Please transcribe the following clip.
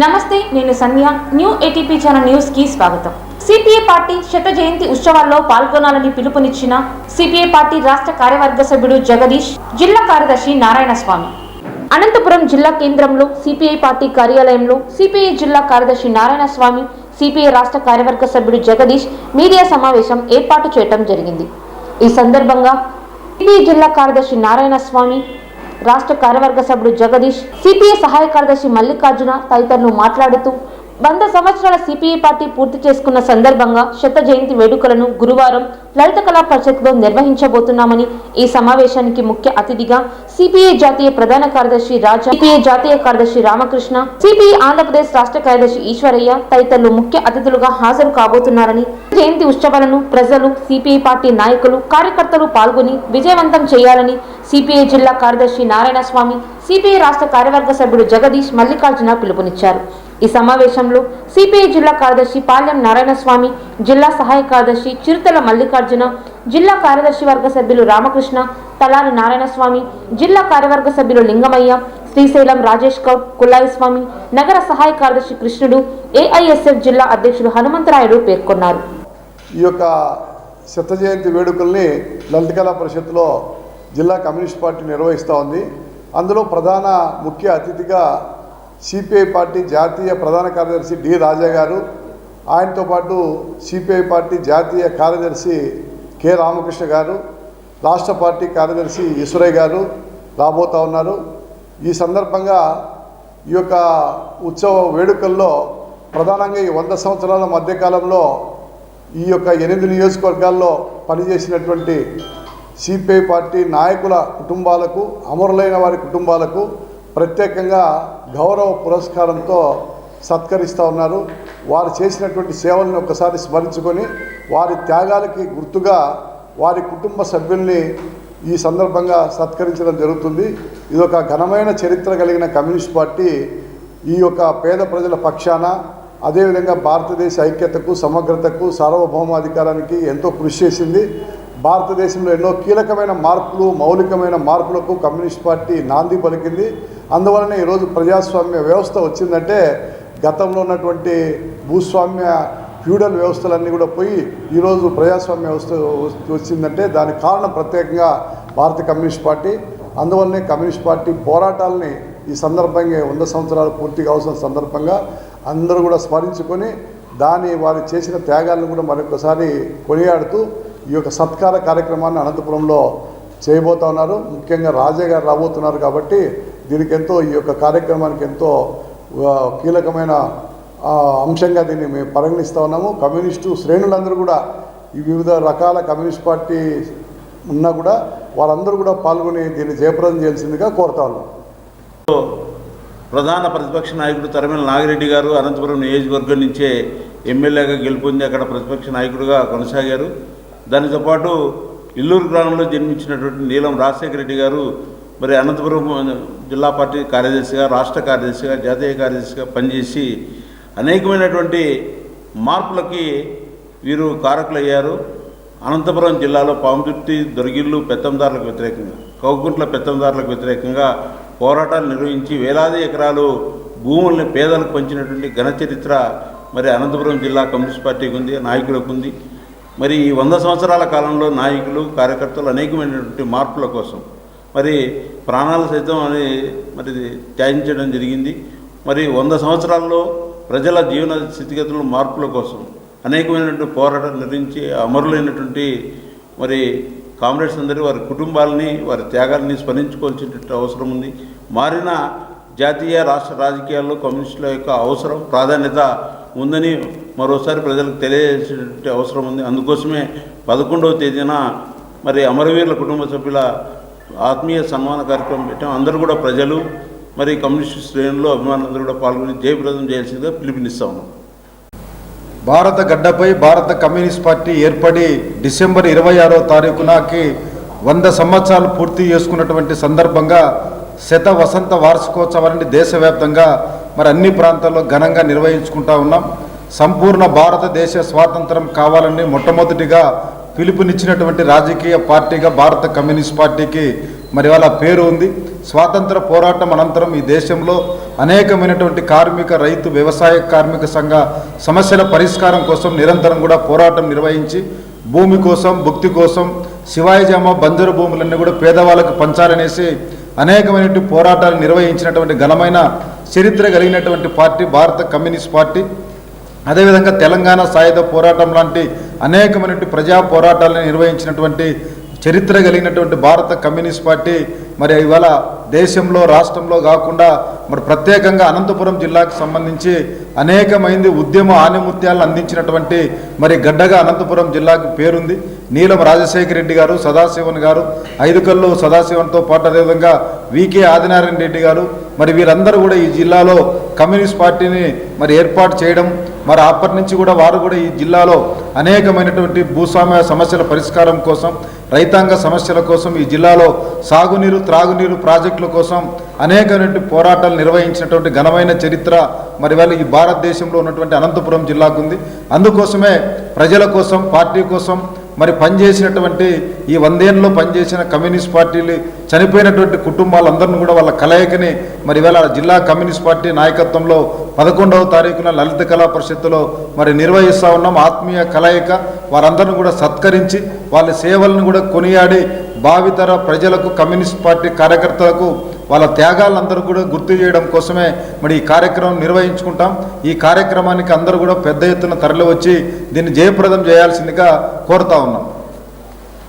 నమస్తే నేను సంధ్య new ATP channel న్యూస్కి స్వాగతం సిపిఐ పార్టీ శత జయంతి ఉత్సవాల్లో పాల్గొనాలని పిలుపునిచ్చిన సిపిఐ పార్టీ రాష్ట్ర కార్యవర్గ సభ్యుడు జగదీష్ జిల్లా కార్యదర్శి నారాయణ స్వామి అనంతపురం జిల్లా కేంద్రంలో సిపిఐ పార్టీ కార్యాలయంలో సిపిఐ జిల్లా కార్యదర్శి నారాయణ స్వామి సిపిఐ రాష్ట్ర కార్యవర్గ సభ్యుడు జగదీష్ మీడియా సమావేశం ఏర్పాటు చేయడం జరిగింది. ఈ సందర్భంగా సిపిఐ జిల్లా కార్యదర్శి నారాయణ స్వామి రాష్ట్ర కార్యవర్గ సభ్యుడు జగదీష్ సిపిఐ సహాయ కార్యదర్శి మల్లికార్జున తదితరులు మాట్లాడుతూ వంద సంవత్సరాల సిపిఐ పార్టీ పూర్తి చేసుకున్న సందర్భంగా శత జయంతి వేడుకలను గురువారం లలిత కళా పరిషత్లో నిర్వహించబోతున్నామని ఈ సమావేశానికి ముఖ్య అతిథిగా సిపిఐ జాతీయ ప్రధాన కార్యదర్శి రాజా సిపిఐ జాతీయ కార్యదర్శి రామకృష్ణ సిపిఐ ఆంధ్రప్రదేశ్ రాష్ట్ర కార్యదర్శి ఈశ్వరయ్య తదితరులు ముఖ్య అతిథులుగా హాజరు కాబోతున్నారని జయంతి ఉత్సవాలను ప్రజలు సిపిఐ పార్టీ నాయకులు కార్యకర్తలు పాల్గొని విజయవంతం చేయాలని సిపిఐ జిల్లా కార్యదర్శి నారాయణ స్వామి సిపిఐ రాష్ట్ర కార్యవర్గ సభ్యుడు జగదీష్ మల్లికార్జున పిలుపునిచ్చారు. ఈ సమావేశంలో సిపిఐ జిల్లా కార్యదర్శి పాలెం నారాయణస్వామి జిల్లా సహాయ కార్యదర్శి చిరుతల మల్లికార్జున జిల్లా కార్యదర్శి వర్గ సభ్యులు రామకృష్ణ తలారి నారాయణస్వామి జిల్లా కార్యవర్గ సభ్యులు లింగమయ్య శ్రీశైలం రాజేష్ గౌడ్ కుల్లాయి స్వామి నగర సహాయ కార్యదర్శి కృష్ణుడు ఏఐఎస్ఎఫ్ జిల్లా అధ్యక్షుడు హనుమంతరాయుడు పేర్కొన్నారు. ఈ యొక్క శత జయంతి వేడుకల్ని లలిత కళా పరిషత్తులో జిల్లా కమ్యూనిస్ట్ పార్టీ నిర్వహిస్తూ ఉంది. అందులో ప్రధాన ముఖ్య అతిథిగా సిపిఐ పార్టీ జాతీయ ప్రధాన కార్యదర్శి డి రాజా గారు ఆయనతో పాటు సిపిఐ పార్టీ జాతీయ కార్యదర్శి కె రామకృష్ణ గారు రాష్ట్ర పార్టీ కార్యదర్శి ఈశ్వరయ్య గారు రాబోతూ ఉన్నారు. ఈ సందర్భంగా ఈ యొక్క ఉత్సవ వేడుకల్లో ప్రధానంగా ఈ వంద సంవత్సరాల మధ్యకాలంలో ఈ యొక్క ఎనిమిది నియోజకవర్గాల్లో పనిచేసినటువంటి సిపిఐ పార్టీ నాయకుల కుటుంబాలకు అమరులైన వారి కుటుంబాలకు ప్రత్యేకంగా గౌరవ పురస్కారంతో సత్కరిస్తూ ఉన్నారు. వారు చేసినటువంటి సేవలను ఒకసారి స్మరించుకొని వారి త్యాగాలకి గుర్తుగా వారి కుటుంబ సభ్యుల్ని ఈ సందర్భంగా సత్కరించడం జరుగుతుంది. ఇది ఒక ఘనమైన చరిత్ర కలిగిన కమ్యూనిస్ట్ పార్టీ ఈ యొక్క పేద ప్రజల పక్షాన అదేవిధంగా భారతదేశ ఐక్యతకు సమగ్రతకు సార్వభౌమాధికారానికి ఎంతో కృషి చేసింది. భారతదేశంలో ఎన్నో కీలకమైన మార్పులు మౌలికమైన మార్పులకు కమ్యూనిస్ట్ పార్టీ నాంది పలికింది. అందువలన ఈరోజు ప్రజాస్వామ్య వ్యవస్థ వచ్చిందంటే గతంలో ఉన్నటువంటి భూస్వామ్య ఫ్యూడల్ వ్యవస్థలన్నీ కూడా పోయి ఈరోజు ప్రజాస్వామ్య వ్యవస్థ వచ్చిందంటే దానికి కారణం ప్రత్యేకంగా భారత కమ్యూనిస్ట్ పార్టీ. అందువల్లనే కమ్యూనిస్ట్ పార్టీ పోరాటాలని ఈ సందర్భంగా వంద సంవత్సరాలు పూర్తి కావాల్సిన సందర్భంగా అందరూ కూడా స్మరించుకొని దాని వారు చేసిన త్యాగాలను కూడా మరొకసారి కొనియాడుతూ ఈ యొక్క సత్కార కార్యక్రమాన్ని అనంతపురంలో చేయబోతా ఉన్నారు. ముఖ్యంగా రాజా గారు రాబోతున్నారు కాబట్టి దీనికి ఎంతో ఈ యొక్క కార్యక్రమానికి ఎంతో కీలకమైన అంశంగా దీన్ని మేము పరిగణిస్తూ ఉన్నాము. కమ్యూనిస్టు శ్రేణులందరూ కూడా ఈ వివిధ రకాల కమ్యూనిస్ట్ పార్టీ ఉన్నా కూడా వాళ్ళందరూ కూడా పాల్గొని దీన్ని జయప్రదం చేయాల్సిందిగా కోరుతా ఉన్నాం. ప్రధాన ప్రతిపక్ష నాయకుడు తరమేల నాగిరెడ్డి గారు అనంతపురం నియోజకవర్గం నుంచే ఎమ్మెల్యేగా గెలుపొంది అక్కడ ప్రతిపక్ష నాయకుడుగా కొనసాగారు. దానితో పాటు ఇల్లూరు గ్రామంలో జన్మించినటువంటి నీలం రాజశేఖర రెడ్డి గారు మరి అనంతపురం జిల్లా పార్టీ కార్యదర్శిగా రాష్ట్ర కార్యదర్శిగా జాతీయ కార్యదర్శిగా పనిచేసి అనేకమైనటువంటి మార్పులకి వీరు కారకులయ్యారు. అనంతపురం జిల్లాలో పాముతుర్తి దొరిగిళ్ళు పెత్తందారులకు వ్యతిరేకంగా కౌగుంట్ల పెత్తందారులకు వ్యతిరేకంగా పోరాటాలు నిర్వహించి వేలాది ఎకరాలు భూముల్ని పేదలకు పంచినటువంటి ఘన చరిత్ర మరి అనంతపురం జిల్లా కమ్యూనిస్ట్ పార్టీకి ఉంది నాయకులకు ఉంది. మరి ఈ వంద సంవత్సరాల కాలంలో నాయకులు కార్యకర్తలు అనేకమైనటువంటి మార్పుల కోసం మరి ప్రాణాలు సైతం అని మరి త్యాగించడం జరిగింది. మరి వంద సంవత్సరాల్లో ప్రజల జీవన స్థితిగతులు మార్పుల కోసం అనేకమైనటువంటి పోరాటాలు నిర్వహించి అమరులైనటువంటి మరి కామ్రేడ్స్ అందరి వారి కుటుంబాలని వారి త్యాగాలని స్మరించుకోవాల్సినటువంటి అవసరం ఉంది. మారిన జాతీయ రాష్ట్ర రాజకీయాల్లో కమ్యూనిస్టుల యొక్క అవసరం ప్రాధాన్యత ఉందని మరోసారి ప్రజలకు తెలియజేసేటువంటి అవసరం ఉంది. అందుకోసమే పదకొండవ తేదీన మరి అమరవీరుల కుటుంబ సభ్యుల ఆత్మీయ సన్మాన కార్యక్రమం పెట్టాం. అందరూ కూడా ప్రజలు మరి కమ్యూనిస్ట్ శ్రేణులు అభిమానులందరూ కూడా పాల్గొని జయప్రదం చేయాల్సిందిగా పిలుపునిస్తా ఉన్నాం. భారత గడ్డపై భారత కమ్యూనిస్ట్ పార్టీ ఏర్పడి డిసెంబర్ ఇరవై ఆరో తారీఖునకి వంద సంవత్సరాలు పూర్తి చేసుకున్నటువంటి సందర్భంగా శత వసంత వార్షికోత్సవాన్ని దేశవ్యాప్తంగా మరి అన్ని ప్రాంతాల్లో ఘనంగా నిర్వహించుకుంటా ఉన్నాం. సంపూర్ణ భారతదేశ స్వాతంత్రం కావాలని మొట్టమొదటిగా పిలుపునిచ్చినటువంటి రాజకీయ పార్టీగా భారత కమ్యూనిస్ట్ పార్టీకి మరి వాళ్ళ పేరు ఉంది. స్వాతంత్ర పోరాటం అనంతరం ఈ దేశంలో అనేకమైనటువంటి కార్మిక రైతు వ్యవసాయ కార్మిక సంఘ సమస్యల పరిష్కారం కోసం నిరంతరం కూడా పోరాటం నిర్వహించి భూమి కోసం భుక్తి కోసం శివాయిజామ బంజరు భూములన్నీ కూడా పేదవాళ్ళకు పంచాలనేసి అనేకమైనటువంటి పోరాటాలు నిర్వహించినటువంటి ఘనమైన చరిత్ర కలిగినటువంటి పార్టీ భారత కమ్యూనిస్ట్ పార్టీ. అదేవిధంగా తెలంగాణ సాయుధ పోరాటం లాంటి అనేకమైనటువంటి ప్రజా పోరాటాలను నిర్వహించినటువంటి చరిత్ర కలిగినటువంటి భారత కమ్యూనిస్ట్ పార్టీ మరి ఇవాళ దేశంలో రాష్ట్రంలో కాకుండా మరి ప్రత్యేకంగా అనంతపురం జిల్లాకు సంబంధించి అనేకమైంది ఉద్యమ ఆనిముత్యాలను అందించినటువంటి మరి గడ్డగా అనంతపురం జిల్లాకు పేరుంది. నీలం రాజశేఖర రెడ్డి గారు సదాశివన్ గారు ఐదుకల్లు సదాశివన్తో పాటు అదేవిధంగా వికే ఆదినారాయణ రెడ్డి గారు మరి వీరందరూ కూడా ఈ జిల్లాలో కమ్యూనిస్ట్ పార్టీని మరి ఏర్పాటు చేయడం మరి అప్పటి నుంచి కూడా వారు కూడా ఈ జిల్లాలో అనేకమైనటువంటి భూస్వామ్య సమస్యల పరిష్కారం కోసం రైతాంగ సమస్యల కోసం ఈ జిల్లాలో సాగునీరు త్రాగునీరు ప్రాజెక్టుల కోసం అనేకమైనటువంటి పోరాటాలు నిర్వహించినటువంటి ఘనమైన చరిత్ర మరి వాళ్ళ ఈ భారతదేశంలో ఉన్నటువంటి అనంతపురం జిల్లాకు ఉంది. అందుకోసమే ప్రజల కోసం పార్టీ కోసం మరి పనిచేసినటువంటి ఈ వందేళ్ళలో పనిచేసిన కమ్యూనిస్ట్ పార్టీలు చనిపోయినటువంటి కుటుంబాలందరిని కూడా వాళ్ళ కలయికని మరి ఇవాళ జిల్లా కమ్యూనిస్ట్ పార్టీ నాయకత్వంలో పదకొండవ తారీఖున లలిత కళా పరిషత్తులో మరి నిర్వహిస్తూ ఉన్నాం. ఆత్మీయ కలయిక. వారందరిని కూడా సత్కరించి వాళ్ళ సేవలను కూడా కొనియాడి భావితర ప్రజలకు కమ్యూనిస్ట్ పార్టీ కార్యకర్తలకు వాళ్ళ త్యాగాలందరూ కూడా గుర్తు చేయడం కోసమే మరి ఈ కార్యక్రమం నిర్వహించుకుంటాం. ఈ కార్యక్రమానికి అందరూ కూడా పెద్ద ఎత్తున తరలి వచ్చి దీన్ని జయప్రదం చేయాల్సిందిగా కోరుతా ఉన్నాం.